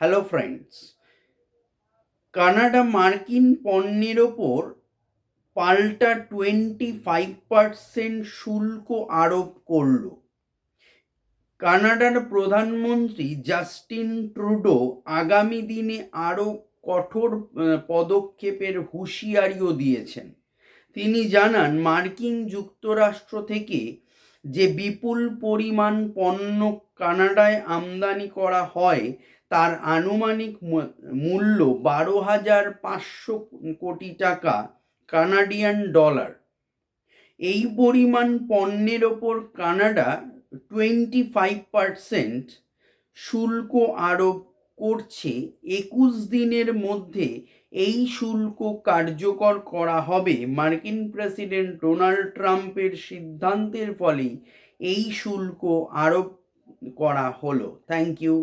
Hello friends Canada মার্কিন পণ্যের ওপর পাল্টা টোয়েন্টি ফাইভ পার্সেন্ট শুল্ক আরোপ করল। কানাডার প্রধানমন্ত্রী জাস্টিন ট্রুডো আগামী দিনে আরও কঠোর পদক্ষেপের হুঁশিয়ারিও দিয়েছেন। তিনি জানান, মার্কিন যুক্তরাষ্ট্র থেকে যে বিপুল পরিমাণ পণ্য কানাডায় আমদানি করা হয়, তার আনুমানিক মূল্য বারো হাজার পাঁচশো কোটি টাকা কানাডিয়ান ডলার। এই পরিমাণ পণ্যের ওপর কানাডা টোয়েন্টি ফাইভ পারসেন্ট শুল্ক আরোপ করছে, একুশ দিনের মধ্যে এই শুল্ক কার্যকর করা হবে। মার্কিন প্রেসিডেন্ট ডোনাল্ড ট্রাম্পের সিদ্ধান্তের ফলেই এই শুল্ক আরোপ করা হলো। Thank you.